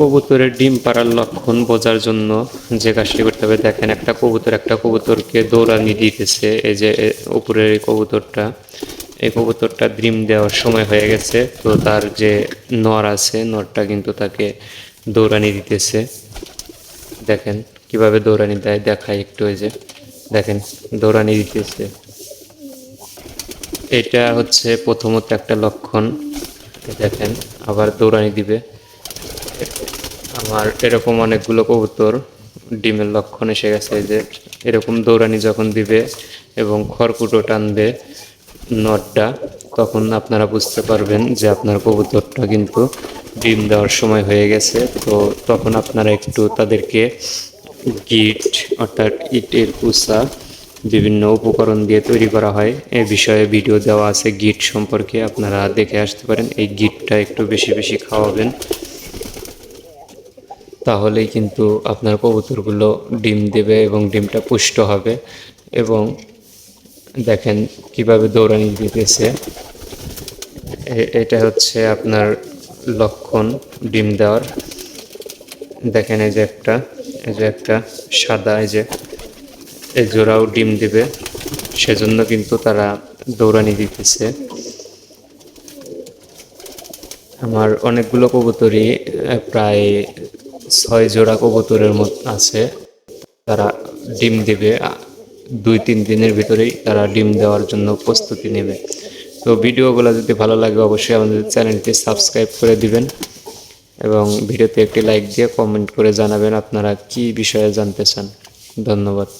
কবুতরের ডিম পাড়ার লক্ষণ বোঝার জন্য যে কাজটি করতে হবে, দেখেন একটা কবুতর একটা কবুতরকে দৌড়ানি দিতেছে, এই যে উপরের এই কবুতরটা। এই কবুতরটা ডিম দেওয়ার সময় হয়ে গেছে, তো তার যে নর আছে, নরটা কিন্তু তাকে দৌড়ানি দিতেছে। দেখেন কীভাবে দৌড়ানি দেয়, দেখাই একটু ওই যে, দেখেন দৌড়ানি দিতেছে। এটা হচ্ছে প্রথমত একটা লক্ষণ, দেখেন আবার দৌড়ানি দিবে। আমার এরকম অনেকগুলো কবুতর ডিমের লক্ষণ এসে গেছে যে এরকম দৌড়ানি যখন দিবে এবং খড়কুটো টানবে নটটা, তখন আপনারা বুঝতে পারবেন যে আপনার কবুতরটা কিন্তু ডিম দেওয়ার সময় হয়ে গেছে। তো তখন আপনারা একটু তাদেরকে গিট অর্থাৎ ইটের কুসা বিভিন্ন উপকরণ দিয়ে তৈরি করা হয়। এ বিষয়ে ভিডিও দেওয়া আছে গিট সম্পর্কে, আপনারা দেখে আসতে পারেন। এই গিটটা একটু বেশি বেশি খাওয়াবেন। তাহলেই কিন্তু আপনার কবুতরগুলো ডিম দেবে এবং ডিমটা পুষ্ট হবে এবং দেখেন কীভাবে দৌড়ানি দিতেছে। এটা হচ্ছে আপনার লক্ষণ ডিম দেওয়ার। দেখেন এই যে একটা, এই যে একটা সাদা, এই যে, এই জোড়াও ডিম দিবে। সেজন্য কিন্তু তারা দৌড়ানি দিতেছে। আমার অনেকগুলো কবুতরই প্রায় ছয় জোড়া কবুতরের মত আছে। তারা ডিম দেবে দুই, তিন দিনের ভিতরেই তারা ডিম দেওয়ার জন্য প্রস্তুতি নেবে। তো ভিডিওগুলো যদি ভালো লাগে, অবশ্যই আমাদের চ্যানেলটি সাবস্ক্রাইব করে দিবেন এবং ভিডিওতে একটি লাইক দিয়ে কমেন্ট করে জানাবেন আপনারা কি বিষয়ে জানতে চান। ধন্যবাদ।